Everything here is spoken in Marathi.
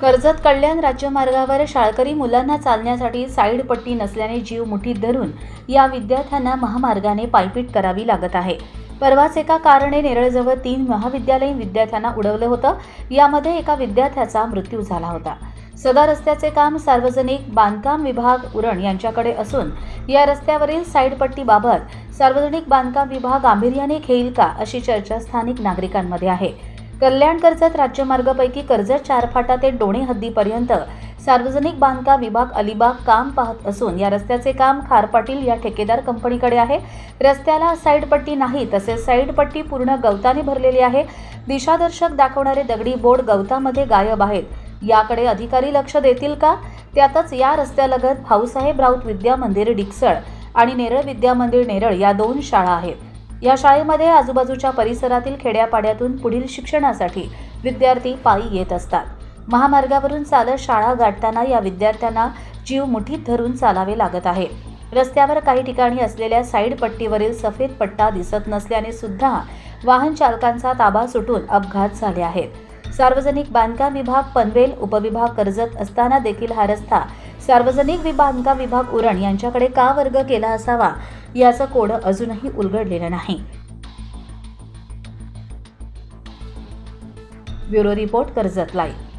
कर्जत कल्याण राज्यमार्गावर शाळकरी मुलांना चालण्यासाठी साईड पट्टी नसल्याने जीव मुठीत धरून या विद्यार्थ्यांना महामार्गाने पायपीट करावी लागत आहे. परवाच एका कारणे नेरळजवळ तीन महाविद्यालयीन विद्यार्थ्यांना उडवलं होतं. यामध्ये एका विद्यार्थ्याचा मृत्यू झाला होता. सदर रस्त्याचे काम सार्वजनिक बांधकाम विभाग उरण यांच्याकडे असून या रस्त्यावरील साईडपट्टीबाबत सार्वजनिक बांधकाम विभाग गांभीर्याने घेईल का अशी चर्चा स्थानिक नागरिकांमध्ये आहे. कल्याण कर्जत राज्यमार्गापैकी कर्जत चारफाटा ते डोणे हद्दीपर्यंत सार्वजनिक बांधकाम विभाग अलिबाग काम पाहत असून या रस्त्याचे काम खार पाटील या ठेकेदार कंपनीकडे आहे. रस्त्याला साईड पट्टी नाही तसेच साईड पट्टी पूर्ण गवताने भरलेली आहे. दिशादर्शक दाखवणारे दगडी बोर्ड गवतामध्ये गायब आहेत. याकडे अधिकारी लक्ष देतील का? त्यातच या रस्त्यालगत भाऊसाहेब राऊत विद्या मंदिर डिकसळ आणि नेरळ विद्या मंदिर नेरळ या दोन शाळा आहेत. या शाळेमध्ये आजूबाजूच्या परिसरातील खेड्यापाड्यातून पुढील शिक्षणासाठी विद्यार्थी पायी येत असतात. महामार्गावरून चालत शाळा गाठताना या विद्यार्थ्यांना जीव मुठीत धरून चालावे लागत आहे. रस्त्यावर काही ठिकाणी असलेल्या साईड पट्टीवरील सफेद पट्टा दिसत नसल्याने सुद्धा वाहन चालकांचा ताबा सुटून अपघात झाले आहेत. सार्वजनिक बांधकाम विभाग पनवेल उपविभाग कर्जत असताना देखील हा रस्ता सार्वजनिक वि- बांधकाम विभाग उरण यांच्याकडे का वर्ग केला असावा याचं कोडं अजूनही उलगडलेलं नाही. Bureau report Karjat live.